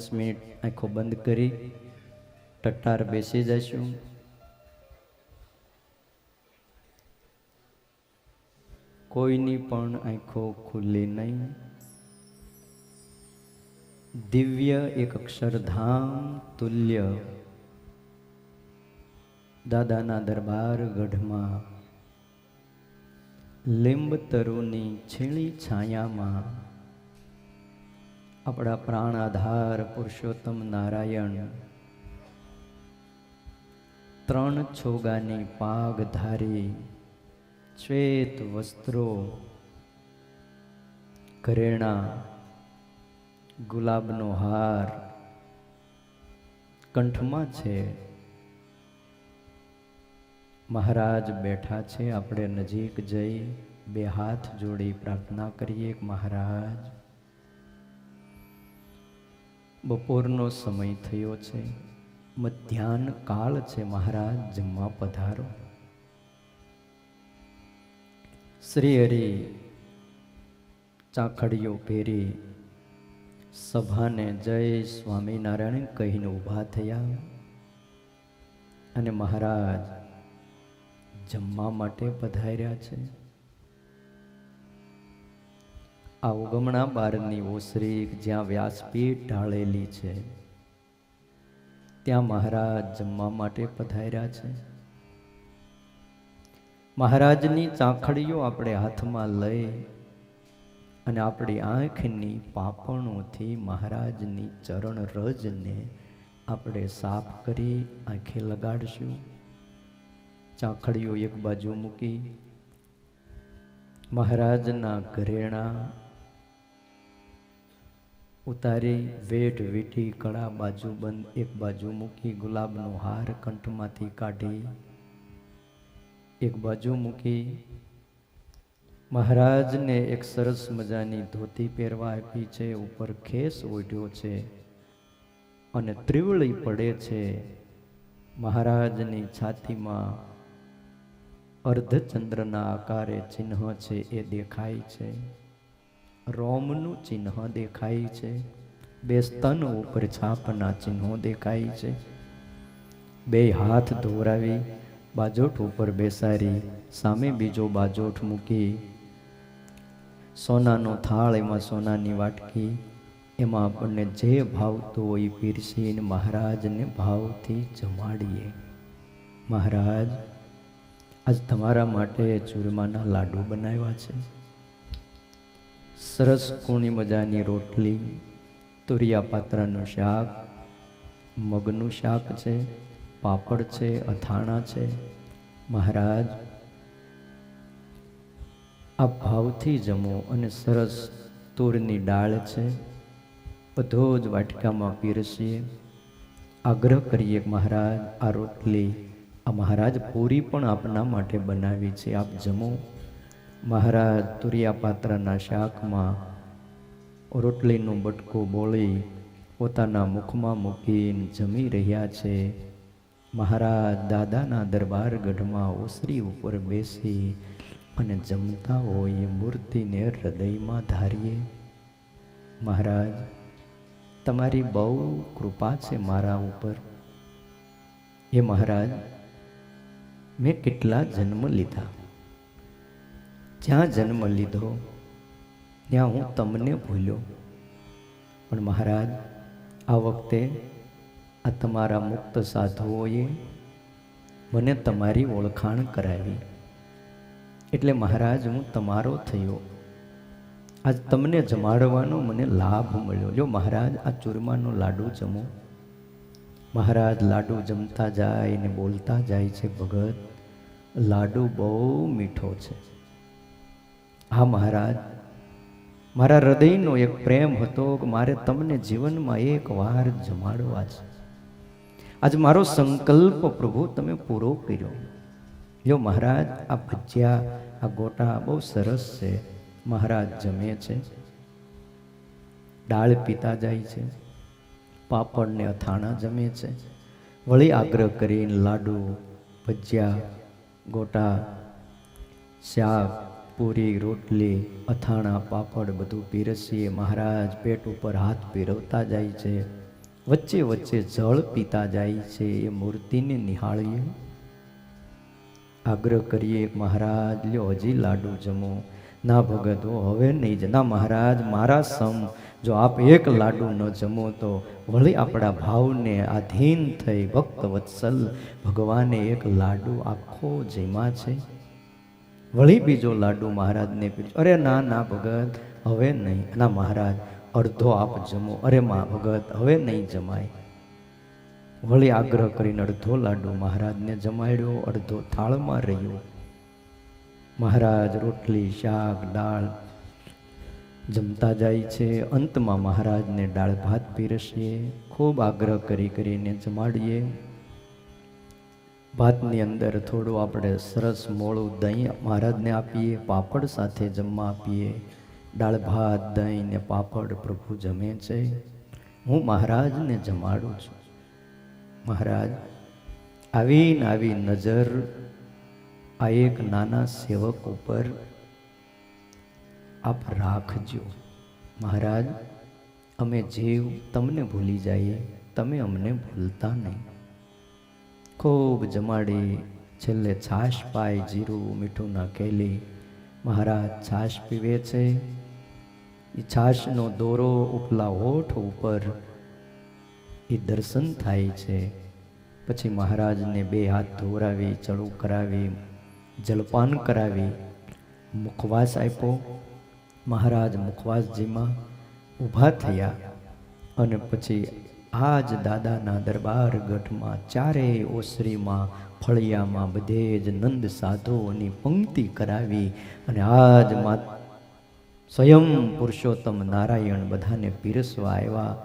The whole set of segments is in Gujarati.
દસ મિનિટ આંખો બંધ કરી ટટ્ટાર બેસી જઈશું કોઈની પણ આંખો ખુલ્લી નહીં. દિવ્ય એક અક્ષરધામ તુલ્ય. દાદાના દરબાર ગઢમાં લીંબ તરુની છીણી છાયામાં. આપણા પ્રાણ આધાર પુરુષોત્તમ નારાયણ. ત્રણ છોગાની પાગ ધારી શ્વેત વસ્ત્રો, ઘરેણા, ગુલાબનો હાર, કંઠમાં છે. મહારાજ બેઠા છે, આપણે નજીક જઈ બે હાથ જોડી પ્રાર્થના કરીએ. મહારાજ બપોરનો સમય થયો છે. મધ્યાહન કાળ છે મહારાજ, જમવા પધારો. શ્રી હરિ, ચાખડીઓ પહેરી સભાને જય સ્વામિનારાયણ કહીને ઊભા થયા. અને મહારાજ જમવા માટે પધાર્યા છે. આ ઉગમણા બારની ઓસરી જ્યાં વ્યાસપીઠ ઢાળેલી છે, ત્યાં મહારાજ જમવા માટે પધાર્યા છે. મહારાજની ચાંખડીઓ આપણે હાથમાં લઈ અને આપણી આંખની પાપણોથી મહારાજની ચરણ રજને આપણે સાફ કરી આંખે લગાડશું. ચાંખડીઓ એક બાજુ મૂકી, મહારાજના ઘરેણા ઉતારી વેઠ વીઠી કળા બાજુ બંધ એક બાજુ મૂકી ગુલાબનો હાર કંઠમાંથી કાઢી, એક બાજુ મૂકી મહારાજને એક સરસ મજાની ધોતી પહેરવા આપી છે, ઉપર ખેસ ઓઢ્યો છે અને ત્રિવળી પડે છે. મહારાજની છાતીમાં અર્ધચંદ્રના આકારે ચિહ્ન છે, એ દેખાય છે. રોમનું ચિહ્ન દેખાય છે. બે સ્તન ઉપર છાપના ચિહ્નો દેખાય છે. બે હાથ ધોરાવી, બાજોઠ ઉપર બેસારી, સામે બીજો બાજોઠ મૂકી, સોનાનો થાળ એમાં સોનાની વાટકી, એમાં આપણને જે ભાવતો હોય પીરસીને મહારાજને ભાવથી જમાડીએ. મહારાજ, આજ તમારા માટે ચૂરમાના લાડુ બનાવ્યા છે. સરસ કોણી મજાની રોટલી, તુરિયા પાત્રાનું શાક, મગનું શાક છે, પાપડ છે, અથાણા છે. મહારાજ, આ ભાવથી જમો અને સરસ તુરની દાળ છે. બધો જ વાટકામાં પીરસીએ. આગ્રહ કરીએ મહારાજ, આ રોટલી આ મહારાજ પૂરી પણ આપના માટે બનાવી છે. આપ જમો. મહારાજ તુરિયા પાત્રના શાકમાં રોટલીનું બટકું બોળી પોતાના મુખમાં મૂકીને જમી રહ્યા છે. મહારાજ દાદાના દરબાર ગઢમાં ઓસરી ઉપર બેસી અને જમતા હોય મૂર્તિને હૃદયમાં ધારીએ. મહારાજ, તમારી બહુ કૃપા છે મારા ઉપર. એ મહારાજ, મેં કેટલા જન્મ લીધા? જ્યાં જન્મ લીધો, ત્યાં હું તમને ભૂલ્યો. પણ મહારાજ, આ વખતે આ તમારા મુક્ત સાધુઓએ મને તમારી ઓળખાણ કરાવી. એટલે મહારાજ, હું તમારો થયો. આજ તમને જમાડવાનો મને લાભ મળ્યો. જો મહારાજ, આ ચૂરમાનો લાડુ જમો. મહારાજ, લાડુ જમતા જાય ને બોલતા જાય છે ભગત. લાડુ બહુ મીઠો છે. હા, મહારાજ. મારા હૃદયનો એક પ્રેમ હતો કે મારે તમને જીવનમાં એક વાર જમાડવા છે. આજ મારો સંકલ્પ પ્રભુ તમે પૂરો કર્યો. જો મહારાજ, આ ભજીયા, આ ગોટા બહુ સરસ છે. મહારાજ જમે છે. દાળ પીતા જાય છે. પાપડ ને અથાણા જમે છે. વળી આગ્રહ કરીને લાડુ, ભજીયા, ગોટા, શાક પૂરી, રોટલી, અથાણા, પાપડ બધું પીરસીએ. મહારાજ પેટ ઉપર હાથ પીરવતા જાય છે. વચ્ચે વચ્ચે જળ પીતા જાય છે. એ મૂર્તિને નિહાળીએ. આગ્રહ કરીએ, મહારાજ, લ્યો હજી લાડુ જમો. ના ભગત હો હવે નહીં જ. ના મહારાજ, મારા સમ, જો આપ એક લાડુ ન જમો તો વળી આપણા ભાવને આધીન થઈ ભક્ત વત્સલ. ભગવાને એક લાડુ આખો જેમાં છે. વળી બીજો લાડુ મહારાજને પીધો અરે ના ના ભગત, હવે નહીં. ના મહારાજ, અડધો આપ જમો. અરે મા ભગત, હવે નહીં જમાય. વળી આગ્રહ કરીને અડધો લાડુ મહારાજને જમાડ્યો, અડધો થાળમાં રહ્યો. મહારાજ રોટલી, શાક, દાળ જમતા જાય છે. અંતમાં મહારાજને દાળ ભાત પીરસીએ. ખૂબ આગ્રહ કરી કરીને જમાડીએ. ભાતની અંદર થોડું આપણે સરસ મોળું દહીં મહારાજને આપીએ, પાપડ સાથે જમવા આપીએ. દાળ, ભાત, દહીં ને પાપડ પ્રભુ જમે છે. હું મહારાજને જમાડું છું. મહારાજ, આવીને આવી નજર આ એક નાના સેવક ઉપર આપ રાખજો. મહારાજ, અમે જીવ તમને ભૂલી જઈએ, તમે અમને ભૂલતા નહીં. ખૂબ જમાડી, છેલ્લે છાશ પાય જીરું મીઠું નાખેલી. મહારાજ છાશ પીવે છે. એ છાશનો દોરો ઉપલા હોઠ ઉપર એ દર્શન થાય છે. પછી મહારાજને બે હાથ ધોરાવી ચડું કરાવી, જલપાન કરાવી, મુખવાસ આપ્યો. મહારાજ મુખવાસજીમાં ઊભા થયા અને પછી આ જ દાદાના દરબાર ગઢમાં ચારેય ઓસરીમાં, ફળિયામાં બધે જ નંદ સાધુઓની પંક્તિ કરાવી અને આજ સ્વયં પુરુષોત્તમ નારાયણ બધાને પીરસવા આવ્યા.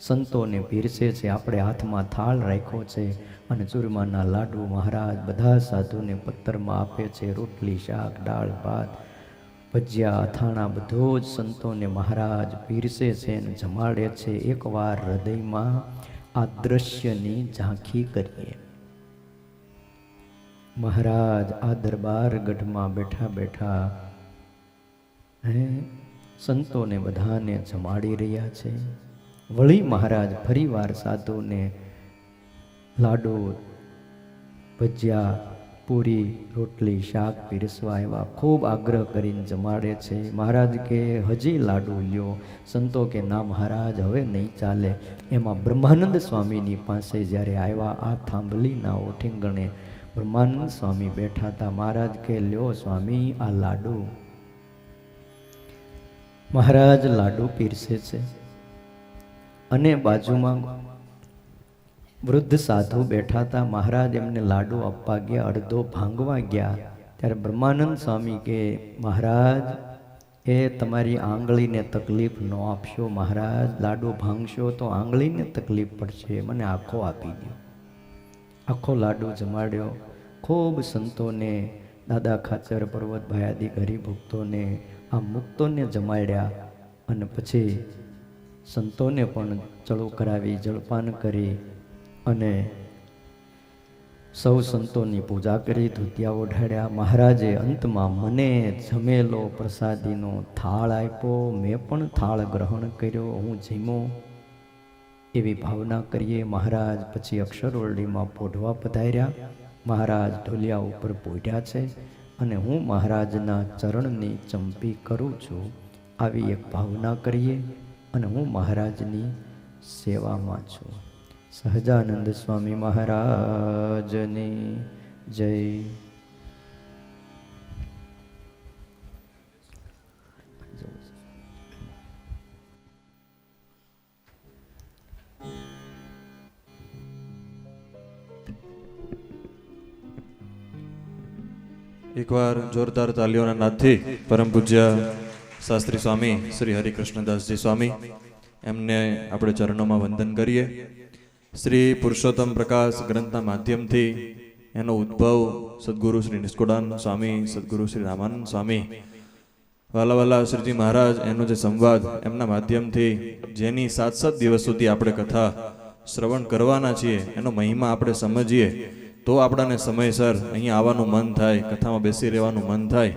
સંતોને પીરસે છે, આપણે હાથમાં થાળ રાખ્યો છે અને ચૂરમાના લાડુ મહારાજ બધા સાધુને પથ્થરમાં આપે છે, રોટલી, શાક, દાળ, ભાત ભજીયા, અથાણા બધો જ સંતોને મહારાજ પીરસે છે અને જમાડે છે. એકવાર હૃદયમાં આ દ્રશ્યની ઝાંખી કરીએ. મહારાજ આ દરબાર ગઢમાં બેઠા બેઠા, હે, સંતોને બધાને જમાડી રહ્યા છે. વળી મહારાજ ફરીવાર સાધુને લાડુ, ભજીયા પૂરી રોટલી, શાક પીરસવા એવા ખૂબ આગ્રહ કરીને જમાડે છે. મહારાજ કે, હજી લાડુ લ્યો. સંતો કે, ના મહારાજ, હવે નહીં ચાલે. એમાં બ્રહ્માનંદ સ્વામીની પાસે જ્યારે આવ્યા, આ થાંભલીના ઓઠીંગણે બ્રહ્માનંદ સ્વામી બેઠા હતા. મહારાજ કે, લ્યો સ્વામી, આ લાડુ. મહારાજ લાડુ પીરસે છે અને બાજુમાં વૃદ્ધ સાધુ બેઠા હતા. મહારાજ એમને લાડુ આપવા ગયા, અડધો ભાંગવા ગયા. ત્યારે બ્રહ્માનંદ સ્વામી કે, મહારાજ, એ તમારી આંગળીને તકલીફ ન આપશો મહારાજ. લાડુ ભાંગશો તો આંગળીને તકલીફ પડશે. મને આખો આપી દો આખો લાડુ જમાડ્યો. ખૂબ સંતોને, દાદા ખાચર પર્વતભાઈ આદિ હરિભક્તોને આ મુક્તોને જમાડ્યા. અને પછી સંતોને પણ ચળો કરાવી, જળપાન કરી. અને સૌ સંતોની પૂજા કરી, ધુતિયા ઓઢાડ્યા. મહારાજે અંતમાં મને જમેલો પ્રસાદીનો થાળ આપ્યો. મેં પણ થાળ ગ્રહણ કર્યો. હું જીમો એવી ભાવના કરીએ. મહારાજ પછી અક્ષરવરડીમાં પોઢવા પધાર્યા. મહારાજ ઢોલિયા ઉપર પોઢ્યા છે અને હું મહારાજના ચરણની ચંપી કરું છું આવી એક ભાવના કરીએ અને હું મહારાજની સેવામાં છું. સહજાનંદ સ્વામી મહારાજની જય. એકવાર જોરદાર તાલીઓના નાદથી પરમ પૂજ્ય શાસ્ત્રી સ્વામી શ્રી હરિકૃષ્ણદાસજી સ્વામી, એમને આપણે ચરણોમાં વંદન કરીએ. શ્રી પુરુષોત્તમ પ્રકાશ ગ્રંથના માધ્યમથી એનો ઉદ્ભવ સદગુરુ શ્રી નિષ્કુળાનંદ સ્વામી, સદગુરુ શ્રી રામાનંદ સ્વામી, વાલા વાલા શ્રીજી મહારાજ, એનો જે સંવાદ એમના માધ્યમથી જેની સાત સાત દિવસ સુધી આપણે કથા શ્રવણ કરવાના છીએ, એનો મહિમા આપણે સમજીએ, તો આપણાને સમયસર અહીંયા આવવાનું મન થાય, કથામાં બેસી રહેવાનું મન થાય.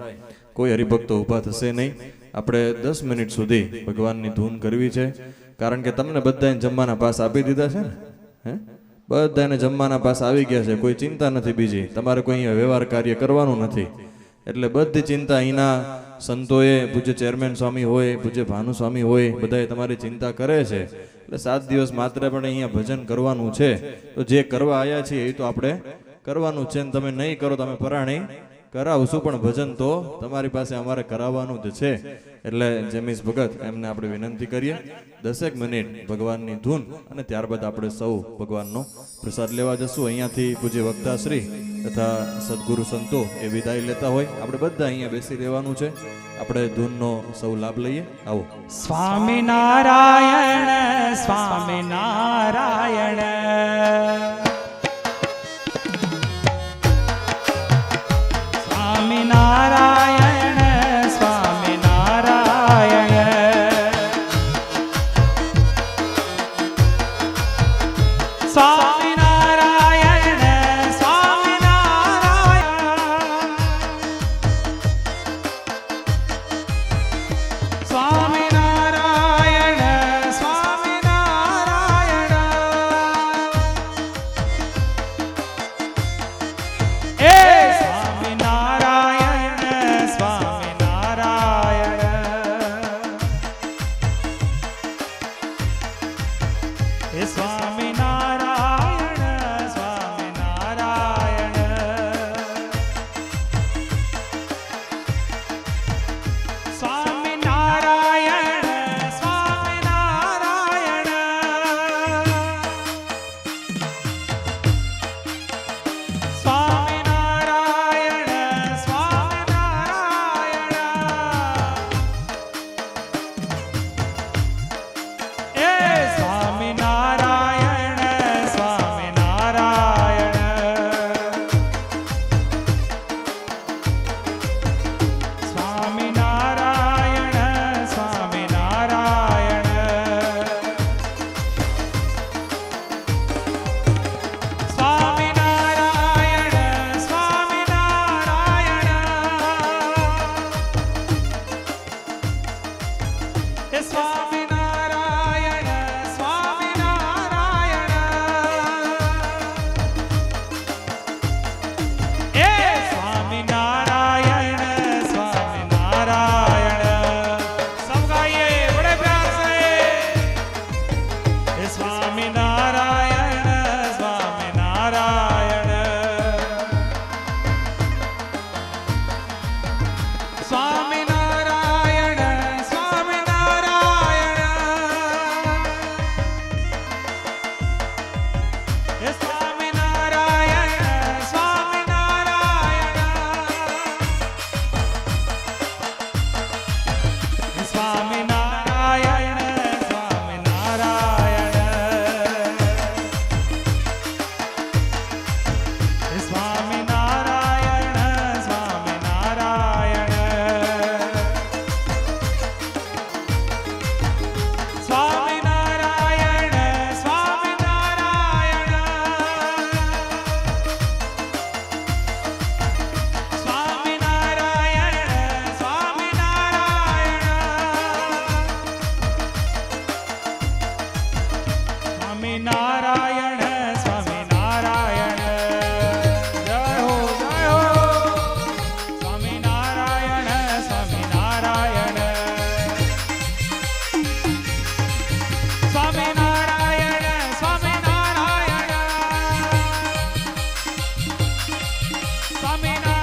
કોઈ હરિભક્તો ઊભા થશે નહીં. આપણે દસ મિનિટ સુધી ભગવાનની ધૂન કરવી છે. કારણ કે તમને બધાને જમવાના પાસ આપી દીધા છે ને? હે? બધાને જમવાના પાસ આવી ગયા છે. કોઈ ચિંતા નથી બીજી. તમારે કોઈ વ્યવહાર કાર્ય કરવાનું નથી. એટલે બધી ચિંતા અહીંના સંતોએ, પૂજ્ય ચેરમેન સ્વામી હોય, પૂજ્ય ભાનુ સ્વામી હોય, બધાએ તમારી ચિંતા કરે છે. એટલે સાત દિવસ માત્ર પણ અહીંયા ભજન કરવાનું છે. તો જે કરવા આવ્યા છીએ એ તો આપણે કરવાનું છે. ને તમે નહીં કરો તમે પરાણી કરાવશું, પણ ભજન તો તમારી પાસે અમારે કરાવવાનું જ છે. એટલે જેમીસ ભગત, એમને આપણે વિનંતી કરીએ, દસેક મિનિટ ભગવાનની ધૂન અને ત્યારબાદ આપણે સૌ ભગવાનનો પ્રસાદ લેવા જશું. અહીંયાથી પૂજ્ય વક્તા શ્રી તથા સદગુરુ સંતો એ વિદાય લેતા હોય. આપણે બધા અહીંયા બેસી રહેવાનું છે. આપણે ધૂનનો સૌ લાભ લઈએ. આવો. સ્વામિનારાયણ સ્વામિનારાયણ. सारे Swami